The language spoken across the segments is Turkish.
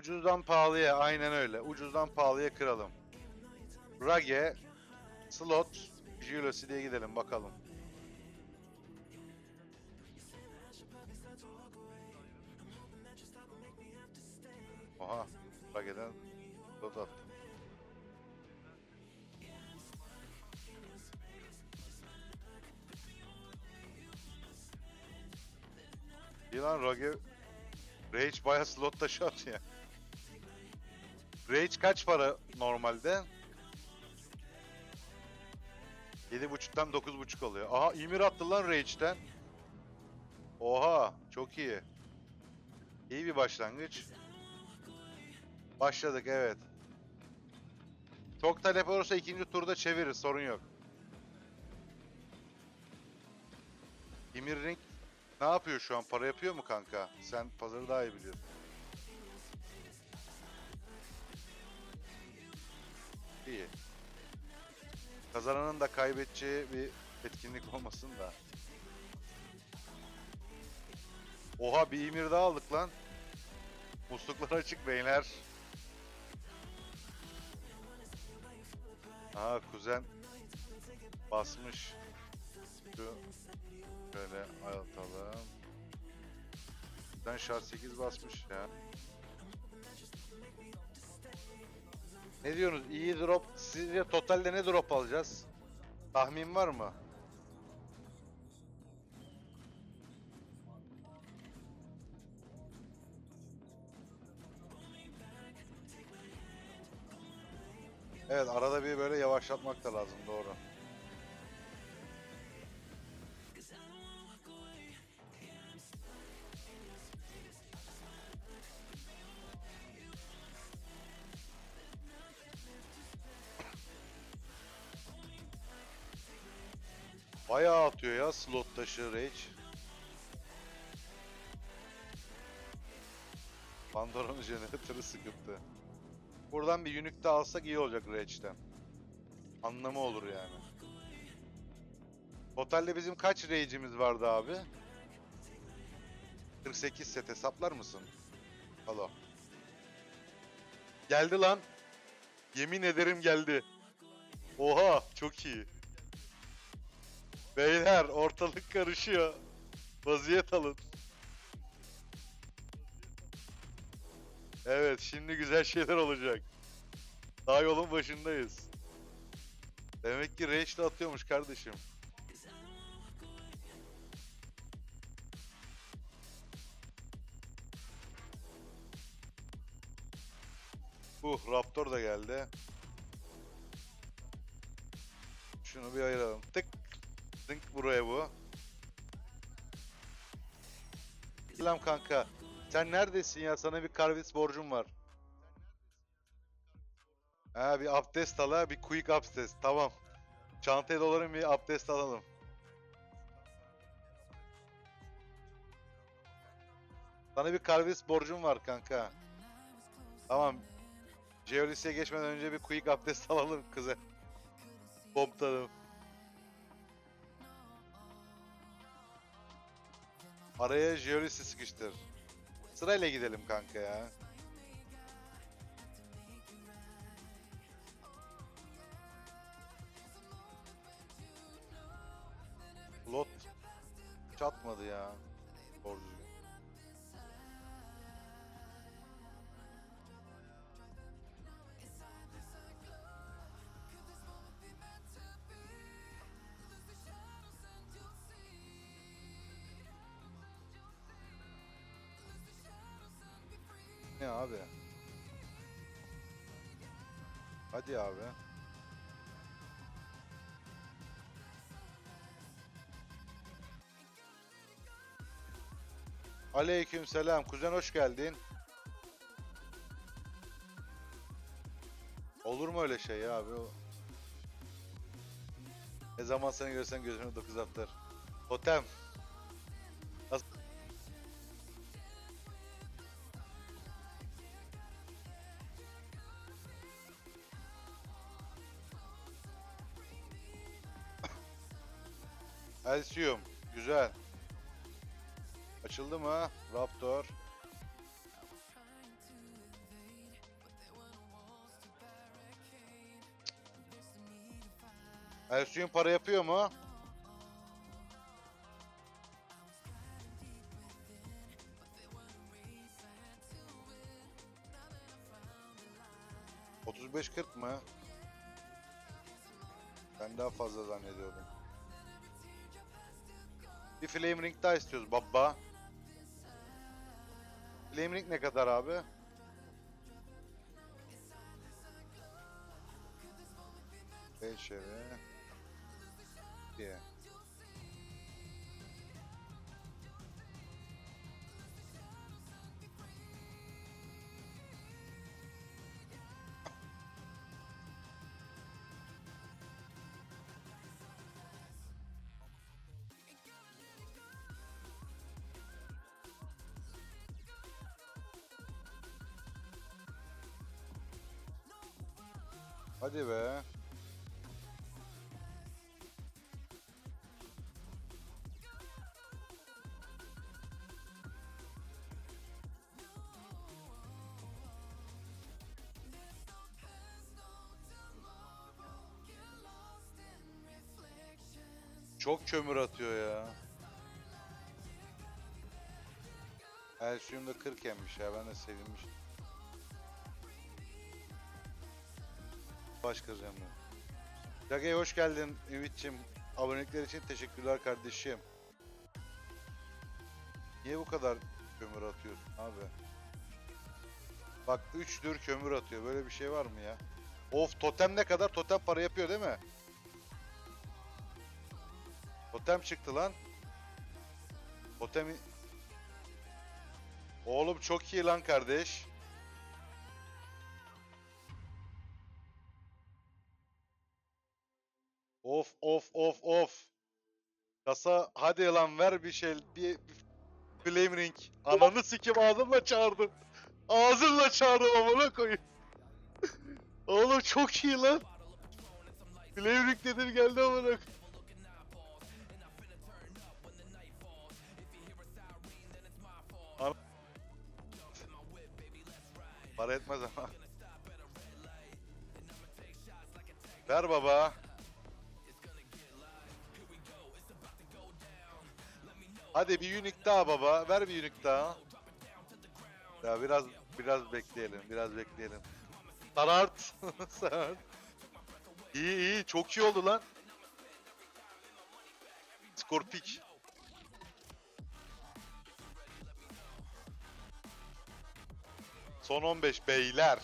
Ucuzdan pahalıya aynen öyle. Ucuzdan pahalıya kıralım. Rage, slot, Julius diye gidelim bakalım. Oha, Rage'den slot attım. İyi lan Rage Rage bayağı slot taşı atıyor. Rage kaç para normalde? 7.5'tan 9.5 oluyor. Aha Ymir attı lan Rage'den. Oha çok iyi. İyi bir başlangıç. Başladık evet. Çok talep olursa ikinci turda çeviririz sorun yok. Ymir Ring ne yapıyor şu an? Para yapıyor mu kanka? Sen pazarı daha iyi biliyorsun. Kazananın da kaybedeceği bir etkinlik olmasın da. Oha bir emir daha aldık lan. Musluklar açık beyler. Aha kuzen basmış. Şu şöyle atalım. Kuzen şart 8 basmış ya. Ne diyorsunuz? İyi drop. Sizce totalde ne drop alacağız? Tahmin var mı? Evet arada bir böyle yavaşlatmak da lazım doğru. Bayağı atıyor ya slot taşı Rage. Pandora'nın jeneratörü sıkıntı. Buradan bir Unique de alsak iyi olacak Rage'den. Anlamı olur yani. Totalde bizim kaç Rage'imiz vardı abi? 48 set hesaplar mısın? Alo. Geldi lan. Yemin ederim geldi. Oha çok iyi. Beyler ortalık karışıyor. Vaziyet alın. Evet şimdi güzel şeyler olacak. Daha yolun başındayız. Demek ki Rage de atıyormuş kardeşim. Uh Raptor da geldi. Şunu bir ayıralım. Tık. Tık buraya bu. Selam kanka. Sen neredesin ya? Sana bir karvis borcum var. Ha bir abdest al ha. Bir quick abdest. Tamam. Çantaya dolarım bir abdest alalım. Sana bir karvis borcum var kanka. Tamam. Geolisi'ye geçmeden önce bir quick abdest alalım kıza. Komutanım. Araya Geolisi sıkıştır. Sırayla gidelim kanka ya. Lot çatmadı ya. Abi? Hadi abi. Aleyküm selam. Kuzen hoş geldin. Olur mu öyle şey ya abi? Ne zaman seni görsem gözüme dokuz atlar. Totem. Elsium. Güzel. Açıldı mı? Raptor. Elsium para yapıyor mu? Otuz beş kırk mı? Ben daha fazla zannediyordum. Bir flame ring daha istiyoruz baba. Flame ring ne kadar abi? Beş eve. diye. Hadi be. Çok kömür atıyor ya. Elsiyum da 40 emmiş ya ben de sevinmiş. Baş kıracağım ben. Jagey hoş geldin Ümit'ciğim. Abonelikler için teşekkürler kardeşim. Niye bu kadar kömür atıyorsun abi? Bak 3'dür kömür atıyor. Böyle bir şey var mı ya? Of totem ne kadar? Totem para yapıyor değil mi? Totem çıktı lan. Totemi... Oğlum çok iyi lan kardeş. Of of of of. Kasa hadi lan ver bir şey bir, bir flame ring. Ananı sikim ağzımla çağırdım. Ağzımla çağırdım amına koyayım. Oğlum çok iyi lan. Flame ring dedim geldi amına koyayım. Para etmez ama. Ver baba. Hadi bir unique daha baba. Ver bir unique daha. Ya biraz biraz bekleyelim. Biraz bekleyelim. Sarart. Sarart. İyi iyi. Çok iyi oldu lan. Skorpik. Son 15 beyler.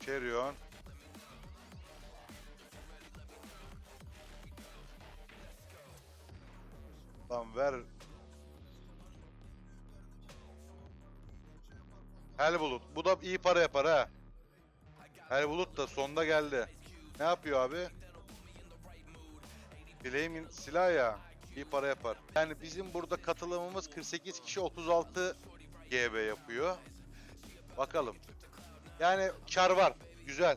Cherion. Tamam ver. Helbulut. Bu da iyi para yapar ha. Helbulut da sonda geldi. Ne yapıyor abi? Flame'in silah ya. İyi para yapar. Yani bizim burada katılımımız 48 kişi 36 GB yapıyor. Bakalım. Yani kar var. Güzel.